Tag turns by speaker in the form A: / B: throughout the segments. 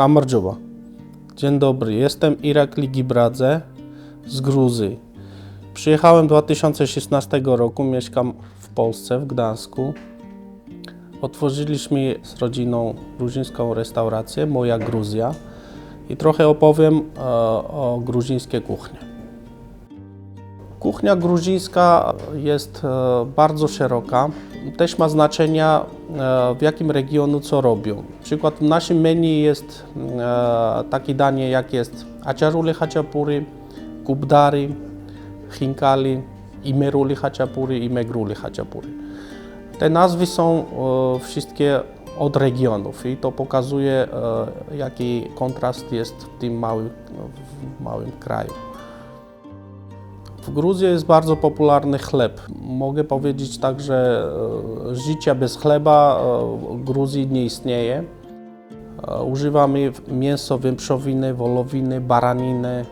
A: Kamardżowa. Dzień dobry, jestem Irakli Gibradze z Gruzji. Przyjechałem 2016 roku, mieszkam w Polsce, w Gdańsku. Otworzyliśmy z rodziną gruzińską restaurację, Moja Gruzja. I trochę opowiem e, o gruzińskiej kuchni. Kuchnia gruzińska jest e, bardzo szeroka. Też ma znaczenia e, w jakim regionu co robią. Przykład w naszym menu jest e, takie danie jak jest aciaruli haczapuri, kubdary, chinkali, imeruli haczapuri i megruli haczapuri. Te nazwy są wszystkie od regionów i to pokazuje jaki kontrast jest w tym małym, w małym kraju. W Gruzji jest bardzo popularny chleb. Mogę powiedzieć tak, że e, życie bez chleba e, w Gruzji nie istnieje. E, Używamy mięso wieprzowiny, wołowiny, baraniny.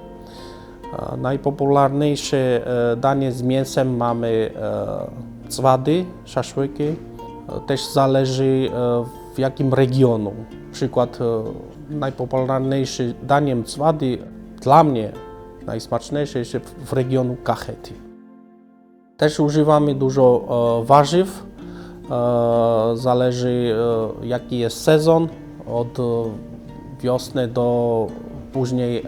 A: Najpopularniejsze danie z mięsem mamy cwady, szaszłyki. Też zależy w jakim regionu. Przykład e, najpopularniejszy daniem cwady dla mnie najsmaczniejsze jest w regionu Kachety. Też używamy dużo e, warzyw. E, zależy e, jaki jest sezon, od wiosny do później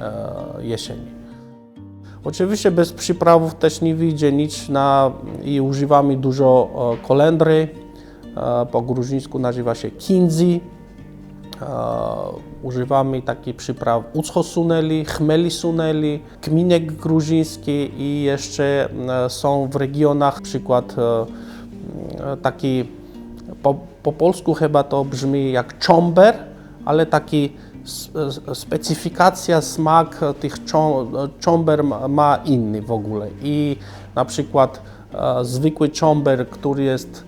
A: jesieni. Oczywiście bez przyprawów też nie wyjdzie nic na, i używamy dużo kolendry. Po gruzińsku nazywa się kindzi. E, używamy takich przypraw ucho suneli, chmeli suneli, kminek gruziński i jeszcze e, są w regionach. Przykład e, taki po, po polsku chyba to brzmi jak czomber, ale taki specyfikacja, smak tych czom- czomber ma, inny w ogóle. I na przykład zwykły czomber, który jest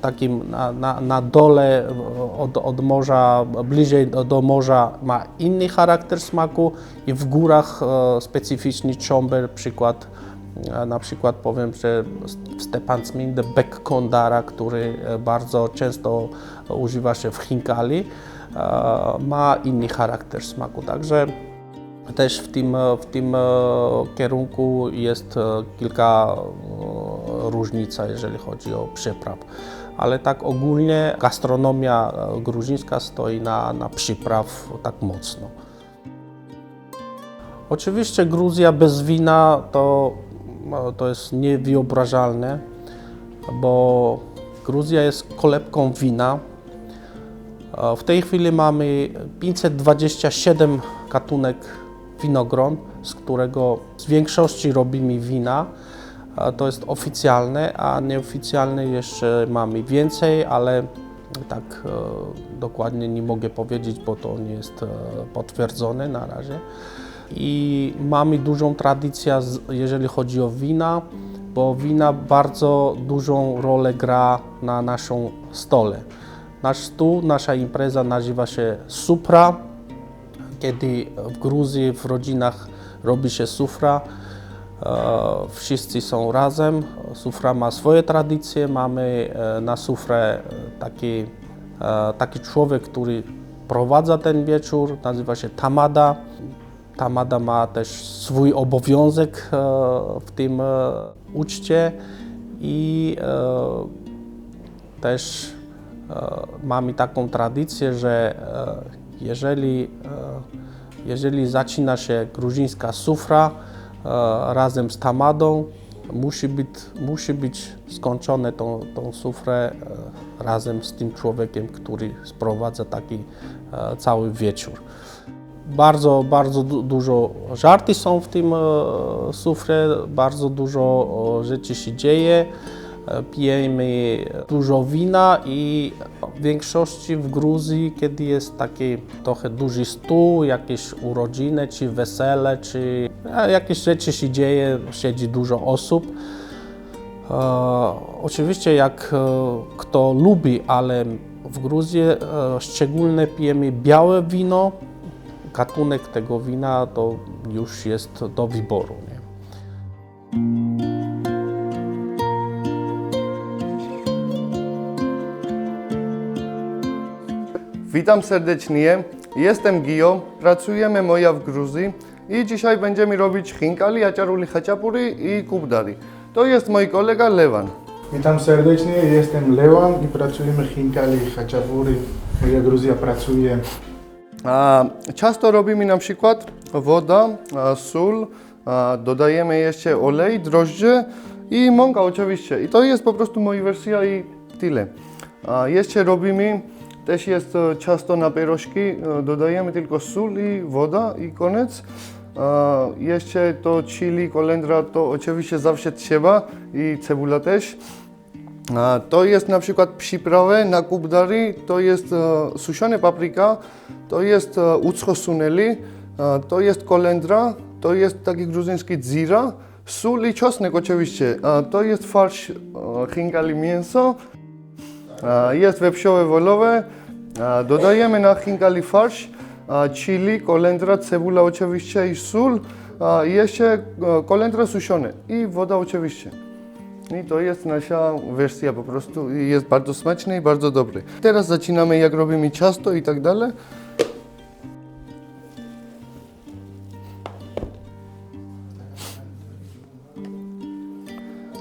A: takim na, na, na dole e, od, od morza, bliżej do, do morza ma inny charakter smaku i w górach e, specyficzny czomber, przykład e, na przykład powiem, że w Stepansminde bek kondara, który e, bardzo często używa się w Chinkali, e, ma inny charakter smaku. Także też w tym, w tym e, kierunku jest e, kilka e, różnic, jeżeli chodzi o przypraw. Ale tak ogólnie gastronomia gruzińska stoi na, na przypraw tak mocno. Oczywiście Gruzja bez wina to, to jest niewyobrażalne, bo Gruzja jest kolebką wina. W tej chwili mamy 527 gatunek winogron, z którego z większości robimy wina. To jest oficjalne, a nieoficjalne jeszcze mamy więcej, ale tak e, dokładnie nie mogę powiedzieć, bo to nie jest e, potwierdzone na razie. I mamy dużą tradycję, jeżeli chodzi o wina, bo wina bardzo dużą rolę gra na naszą stole. Nasz stół, nasza impreza nazywa się supra. Kiedy w Gruzji w rodzinach robi się sufra, e, wszyscy są razem. Sufra ma swoje tradycje. Mamy e, na sufrę e, taki, taki człowiek, który prowadza ten wieczór, nazywa się tamada. Tamada ma też swój obowiązek w tym uczcie i też mamy taką tradycję, że jeżeli, e, jeżeli zaczyna się gruzińska sufra e, razem z tamadą, musi być, musi być skończone tą, tą sufrę e, razem z tym człowiekiem, który sprowadza taki cały wieczór. Bardzo, bardzo du- dużo żarty są w tym sufrze, bardzo dużo rzeczy się dzieje. Pijemy dużo wina i w większości w Gruzji, kiedy jest taki trochę duży stół, jakieś urodziny, czy wesele, czy jakieś rzeczy się dzieje, siedzi dużo osób. E, oczywiście jak e, kto lubi, ale w Gruzji e, szczególnie pijemy białe wino. Gatunek tego wina to już jest do wyboru. Nie?
B: Witam serdecznie. Jestem Gio, pracujemy moja w Gruzji i dzisiaj będziemy robić chinkali, aciaruli haciapuri i kubdari. To jest mój kolega Lewan.
C: Witam serdecznie, jestem Lewan i pracujemy Hinkali Haczapuri. Moja Gruzja pracuje.
B: A, Często robimy na przykład woda, a, sól, a, dodajemy jeszcze olej, drożdże i mąka oczywiście. I to jest po prostu moja wersja i tyle. A jeszcze robimy, też jest e, ciasto na pierożki, e, dodajemy tylko sól i woda i koniec. A, Jeszcze to chili, kolendra, to oczywiście zawsze trzeba i cebula też. To jest na przykład przyprawy na kubdary, to jest e, suszona papryka, to jest e, uczko suneli, e, to jest kolendra, to jest taki gruzyjski dzira, sól i czosnek oczywiście. To jest farsz e, chinkali mięso, jest wieprzowe wolowe, dodajemy na chinkali farsz, chili, kolendra, cebula oczywiście i sól, a jeszcze e, kolendra suszone i woda oczywiście. I to jest nasza wersja po prostu i jest bardzo smaczny i bardzo dobry. Teraz zaczynamy jak robimy ciasto i tak dalej.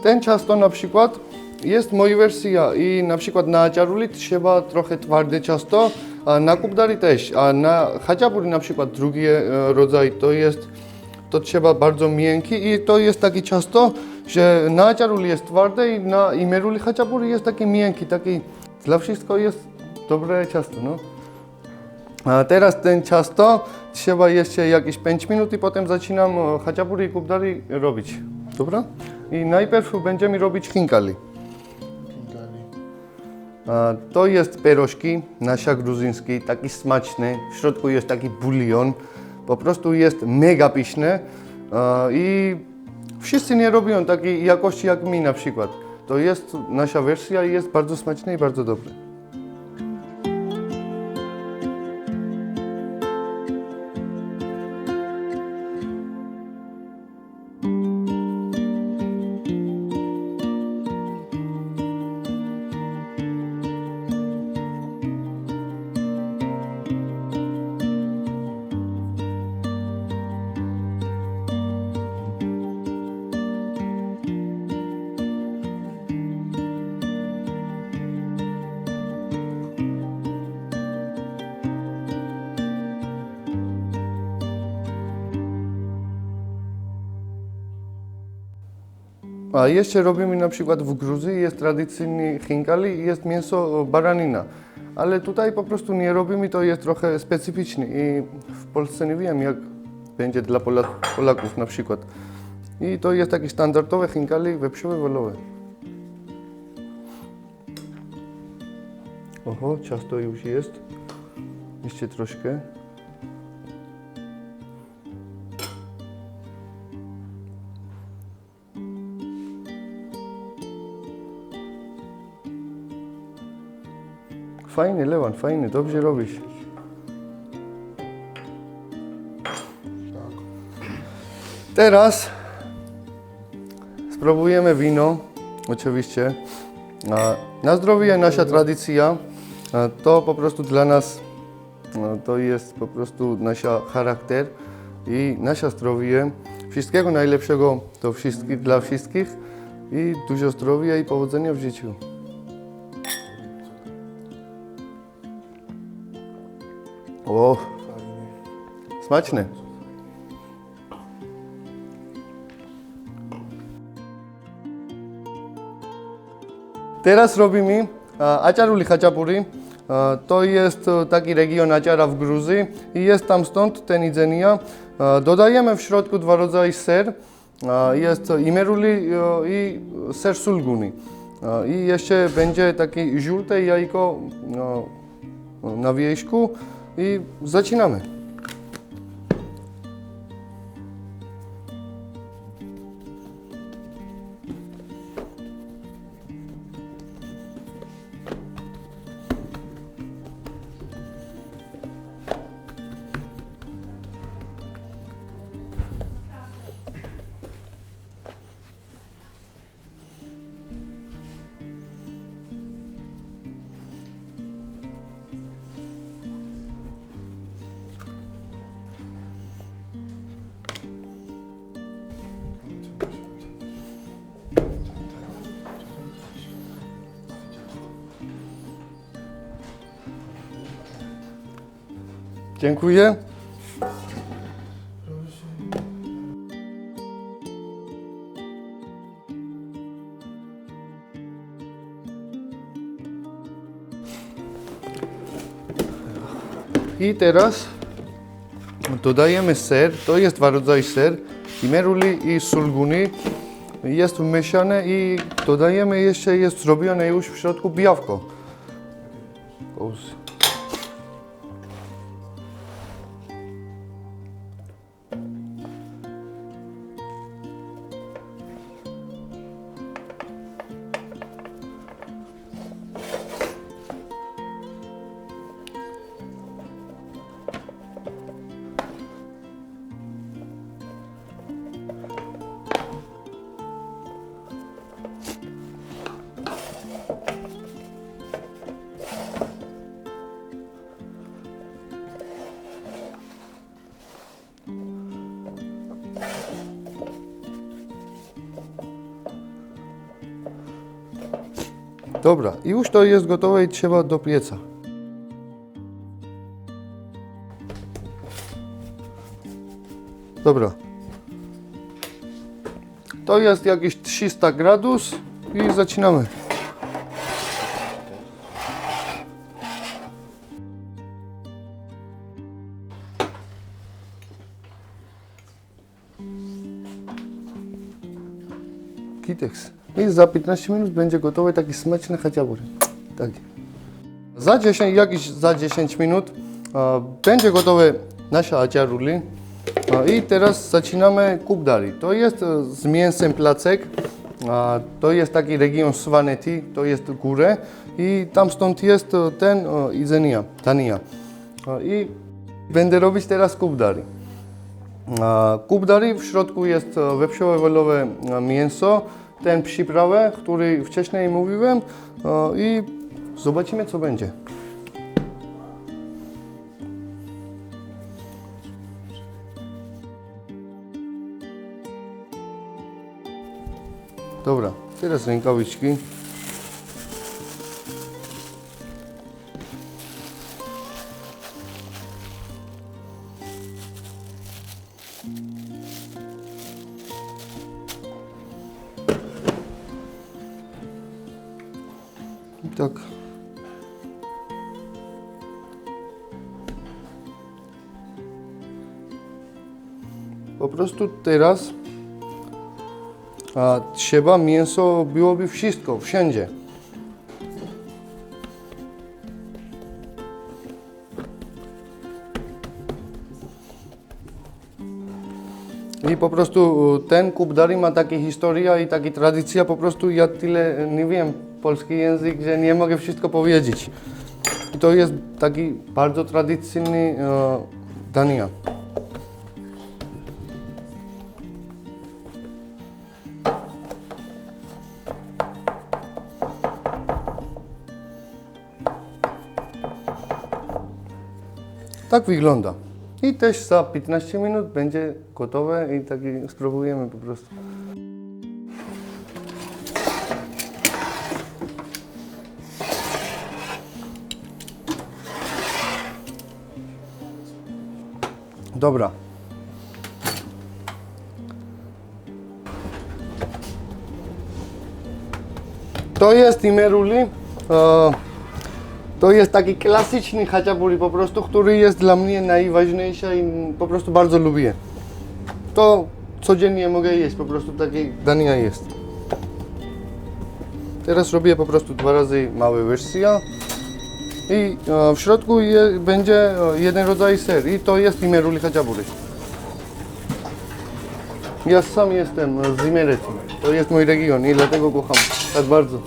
B: Ten ciasto na przykład jest moja wersja i na przykład na ciaruli trzeba trochę twarde ciasto, a na kubdari też, a na haciapuri na przykład drugi e, rodzaj to jest to trzeba bardzo miękki i to jest takie ciasto, że na ciaruli jest twarde i na imeruli haciapuri jest taki miękki, taki dla wszystko jest dobre ciasto, no. A teraz ten ciasto trzeba jeszcze jakieś 5 minut i potem zaczynam e, haciapuri i kubdari robić, dobra? I najpierw będziemy robić chinkali. To jest pierożki, nasza gruzyjski, taki smaczny. W środku jest taki bulion. Po prostu jest mega pyszny. I wszyscy nie robią takiej jakości jak my na przykład. To jest nasza wersja i jest bardzo smaczny i bardzo dobry. A jeszcze robimy na przykład w Gruzji, jest tradycyjny chinkali i jest mięso baranina. Ale tutaj po prostu nie robimy, to jest trochę specyficzny i w Polsce nie wiem jak będzie dla Pola- Polaków na przykład. I to jest takie standardowe chinkali wieprzowe wolowe. Oho, ciasto już jest. Jeszcze troszkę. Fajny, Lewan, fajny, dobrze robisz. Teraz spróbujemy wino, oczywiście. Na zdrowie nasza tradycja, to po prostu dla nas, to jest po prostu nasz charakter i nasze zdrowie. Wszystkiego najlepszego do wszystkich, dla wszystkich i dużo zdrowia i powodzenia w życiu. O, smaczne. Teraz robimy a, aciaruli haciapuri. A, To jest e, taki region aciara w Gruzji i jest tam stąd ten jedzenia. Dodajemy w środku dwa rodzaje ser. Jest imeruli e, i ser sulguni. I jeszcze będzie takie żółte jajko e, na wierzchu i zaczynamy. Dziękuję. I teraz dodajemy ser. To jest dwa rodzaje ser. Imeruli i sulguni. Jest mieszane i dodajemy jeszcze, jest zrobione już w środku białko. Dobra, już to jest gotowe i trzeba do pieca. Dobra. To jest jakieś 300 gradus i zaczynamy. Kiteks. I za 15 minut będzie gotowy taki smaczny haciaburi. Tak. Za 10, jakieś za 10 minut e, będzie gotowy nasza haciaruli. E, I teraz zaczynamy kubdali. To jest e, z mięsem placek. To jest taki region Svaneti, to jest górę. I tam stąd jest ten e, Izenia, Tania. I będę robić teraz kubdali. E, Kubdari w środku jest e, wieprzowe wolowe e, mięso, ten przyprawę, który wcześniej mówiłem e, i zobaczymy co będzie. Dobra, teraz rękawiczki. Teraz a, trzeba mięso byłoby wszystko, wszędzie. I po prostu y, ten kubdari ma takie historia i takie tradycja, po prostu ja tyle nie wiem polski język, że nie mogę wszystko powiedzieć. I to jest taki bardzo tradycyjny e, dania. Tak wygląda. I też za 15 minut będzie gotowe i taki spróbujemy po prostu. Dobra. To jest imeruli. E, to jest taki klasyczny haciaburi po prostu, który jest dla mnie najważniejszy i po prostu bardzo lubię. To codziennie mogę jeść, po prostu takie dania jest. Teraz robię po prostu dwa razy małe wersja i e, w środku je, będzie e, jeden rodzaj ser i to jest imeruli haciaburi. Ja sam jestem z Imereti, to jest mój region i dlatego kocham tak bardzo.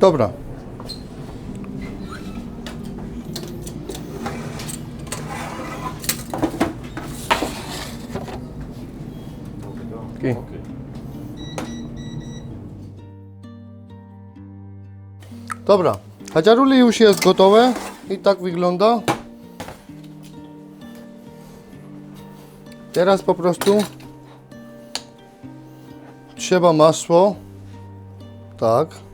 B: Dobra. Okay. Dobra, hadziaruli już jest gotowe i tak wygląda. Teraz po prostu trzeba masło. Tak.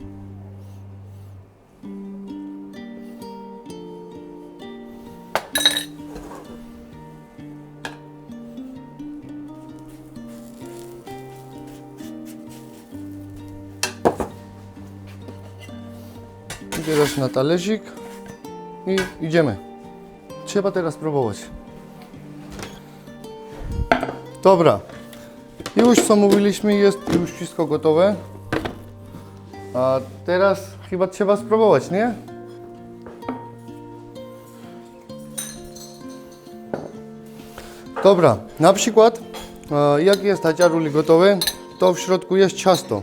B: Na i idziemy. Trzeba teraz próbować. Dobra. Już co mówiliśmy, jest już wszystko gotowe. A teraz chyba trzeba spróbować, nie? Dobra, na przykład e, jak jest haciaruli gotowe, to w środku jest ciasto.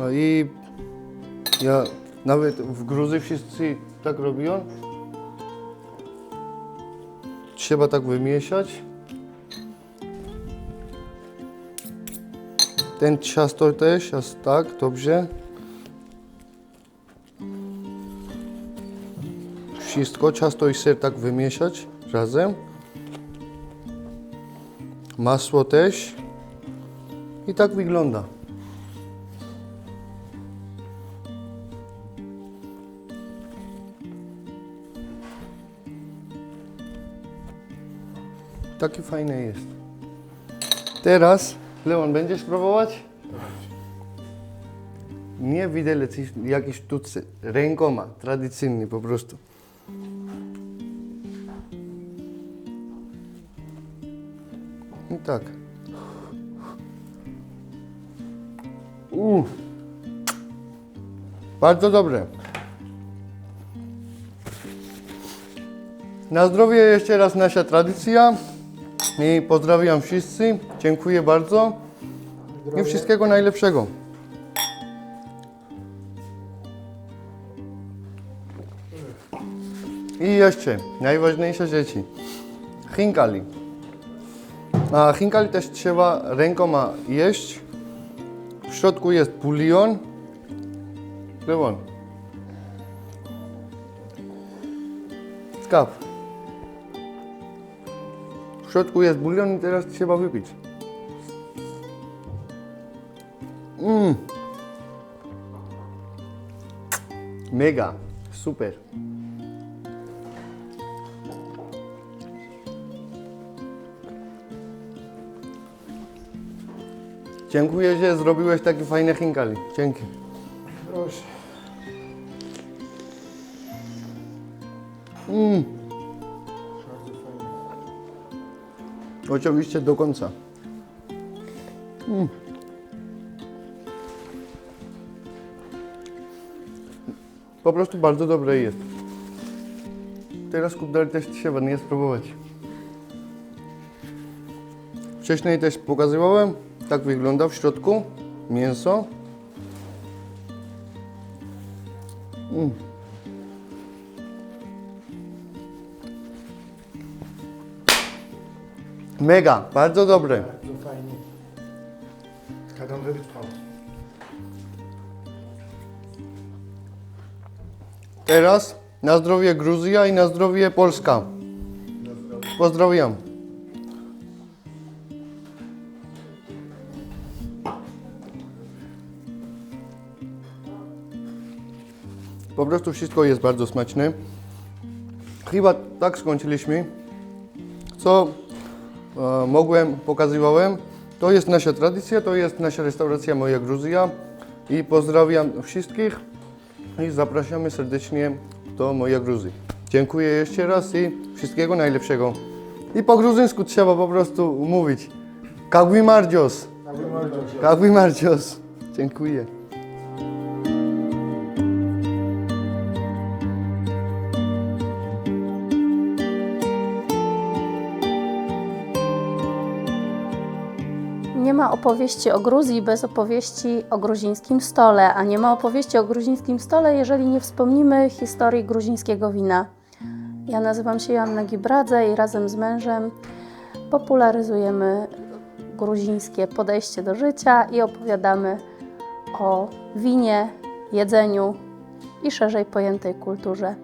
B: E, I ja nawet w Gruzji wszyscy tak robią. Trzeba tak wymieszać. Ten ciasto też jest tak, dobrze. Wszystko, ciasto i ser tak wymieszać razem. Masło też. I tak wygląda. Taki fajny jest. Teraz, Leon, będziesz próbować? Nie widelec, jakiś tucy, rękoma, tradycyjny po prostu. I tak. Uff. Bardzo dobre. Na zdrowie jeszcze raz nasza tradycja. I pozdrawiam wszyscy. Dziękuję bardzo. I wszystkiego najlepszego. I jeszcze najważniejsze rzeczy. Chinkali. A chinkali też trzeba rękoma jeść. W środku jest bulion. Lewon. Skap. Środku jest bulion i teraz trzeba wypić. Mmm. Mega. Super. Dziękuję, że zrobiłeś takie fajne chinkali. Dzięki.
C: Proszę.
B: Mm. Oczywiście do końca. Mm. Po prostu bardzo dobre jest. Teraz kudel też trzeba nie spróbować. Wcześniej też pokazywałem, tak wygląda w środku mięso. Mm. Mega, bardzo dobre.
C: Bardzo fajnie. Kadam wytrwał.
B: Teraz na zdrowie Gruzja i na zdrowie Polska. Pozdrawiam. Po prostu wszystko jest bardzo smaczne. Chyba tak skończyliśmy. Co mogłem, pokazywałem. To jest nasza tradycja, to jest nasza restauracja Moja Gruzja. I pozdrawiam wszystkich i zapraszamy serdecznie do Moja Gruzji. Dziękuję jeszcze raz i wszystkiego najlepszego. I po gruzyńsku trzeba po prostu mówić. Kagwi mardzios. Kagwi mardzios. Dziękuję.
D: Opowieści o Gruzji bez opowieści o gruzińskim stole, a nie ma opowieści o gruzińskim stole, jeżeli nie wspomnimy historii gruzińskiego wina. Ja nazywam się Joanna Gibradze i razem z mężem popularyzujemy gruzińskie podejście do życia i opowiadamy o winie, jedzeniu i szerzej pojętej kulturze.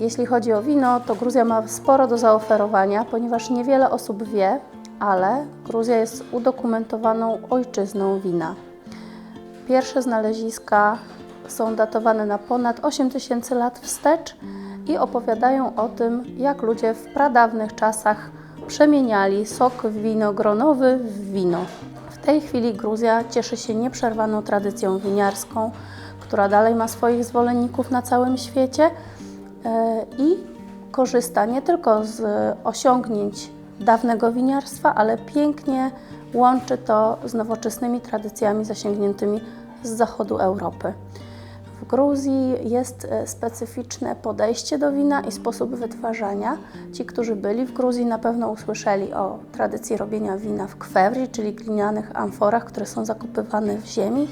D: Jeśli chodzi o wino, to Gruzja ma sporo do zaoferowania, ponieważ niewiele osób wie, ale Gruzja jest udokumentowaną ojczyzną wina. Pierwsze znaleziska są datowane na ponad 8000 lat wstecz i opowiadają o tym, jak ludzie w pradawnych czasach przemieniali sok winogronowy w wino. W tej chwili Gruzja cieszy się nieprzerwaną tradycją winiarską, która dalej ma swoich zwolenników na całym świecie e, i korzysta nie tylko z osiągnięć dawnego winiarstwa, ale pięknie łączy to z nowoczesnymi tradycjami zasięgniętymi z zachodu Europy. W Gruzji jest e, specyficzne podejście do wina i sposób wytwarzania. Ci, którzy byli w Gruzji, na pewno usłyszeli o tradycji robienia wina w kwewri, czyli glinianych amforach, które są zakopywane w ziemi,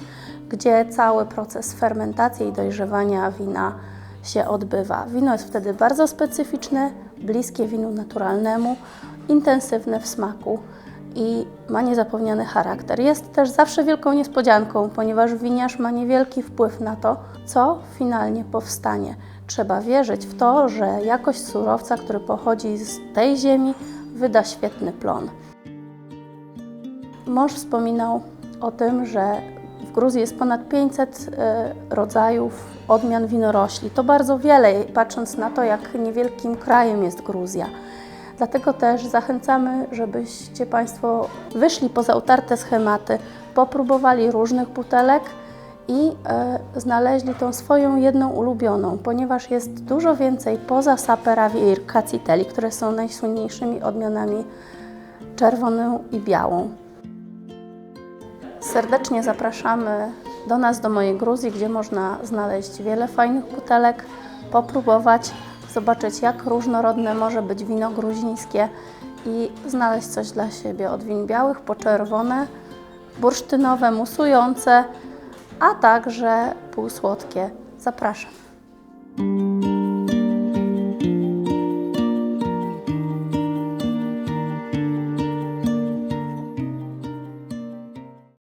D: gdzie cały proces fermentacji i dojrzewania wina się odbywa. Wino jest wtedy bardzo specyficzne, bliskie winu naturalnemu, intensywne w smaku i ma niezapomniany charakter. Jest też zawsze wielką niespodzianką, ponieważ winiarz ma niewielki wpływ na to, co finalnie powstanie. Trzeba wierzyć w to, że jakość surowca, który pochodzi z tej ziemi, wyda świetny plon. Mąż wspominał o tym, że w Gruzji jest ponad 500 e, rodzajów odmian winorośli. To bardzo wiele, patrząc na to, jak niewielkim krajem jest Gruzja. Dlatego też zachęcamy, żebyście Państwo wyszli poza utarte schematy, popróbowali różnych butelek i e, znaleźli tą swoją jedną ulubioną, ponieważ jest dużo więcej poza Saperavi i Cacitelli, które są najsłynniejszymi odmianami czerwoną i białą. Serdecznie zapraszamy do nas, do mojej Gruzji, gdzie można znaleźć wiele fajnych butelek, popróbować, zobaczyć jak różnorodne może być wino gruzińskie i znaleźć coś dla siebie od win białych po czerwone, bursztynowe, musujące, a także półsłodkie. Zapraszam.